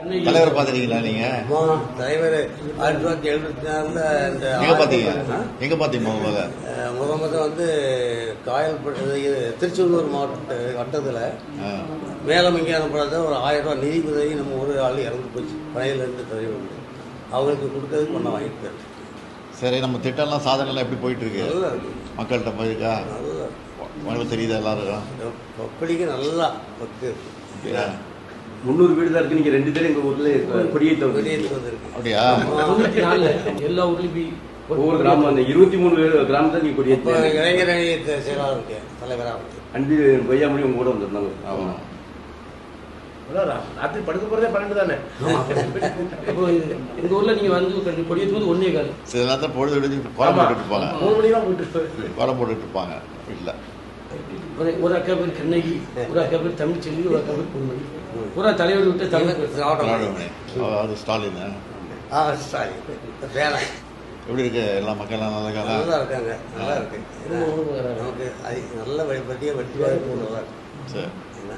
தலைவரை பார்த்துருக்கீங்களா நீங்க? தலைவர் ஆயிரத்தி தொள்ளாயிரத்தி எழுபத்தி நாலில் இந்த எங்க பாத்தீங்க? எங்க பாத்தீங்க முதல்ல முத முத வந்து காயல்பட்டு இது திருச்செந்தூர் மாவட்ட வட்டத்தில் ஆ. மேலமங்கியானப்படாத ஒரு ஆயிரம் ரூபாய் நிதி உதவி நம்ம ஒரு ஆள் இறந்து போச்சு. பழையிலேருந்து தலைவர் அவங்களுக்கு கொடுக்கறதுக்கு ஒன்றா வாங்கிட்டு சரி நம்ம திட்டம்லாம் சாதனைலாம் எப்படி போயிட்டு இருக்கு. மக்கள்கிட்ட போயிருக்கா? நல்லா உங்களுக்கு தெரியுதா எல்லாருக்கும்? பப்படிக்கு நல்லா? முந்நூறு வீடு தான் இருக்கு. நீங்க ரெண்டு பேரும் எங்க ஊர்ல அப்படியா? தொண்ணூத்தி நாலுல எல்லா ஊர்லயும் ஒவ்வொரு கிராமம் அந்த இருபத்தி மூணு கிராமத்தை நீங்க கொடியேற்ற இளைஞர் அணி செயலாளர் இருக்கேன் தலைவராக இருக்கு அன்பு பொய்யாமொழி உங்க கூட வந்திருந்தாங்க. ஆமா. ராத்திரி படுக்க போறதே பன்னெண்டு தானே? எங்க ஊர்ல நீங்க வந்து கொடியேற்றும் போது ஒன்னே கால். சில நேரத்தில் பொழுது விடுஞ்சு கோலம். போட்டுட்டு இருப்பாங்க. மூணு மணி தான் போயிட்டு கோலம் போட்டுட்டு இருப்பாங்க. வீட்டில் ஒரு ஒரு அக்கா பேர் கண்ணகி ஒரு அக்கா பேர் தமிழ்ச்செல்வி ஒரு அக்கா பேர் பொன்மணி பூரா தலைவர் விட்டு தமிழ் ஸ்டாலின் ஆ? சாரி வேலை. எப்படி இருக்கு? எல்லா மக்கள்லாம் நல்லா இருக்காங்க நல்லா இருக்காங்க. நல்லா இருக்கு. நமக்கு அது நல்ல வழி பற்றிய வெற்றி வாய்ப்பு நல்லா இருக்கு சரி. என்ன?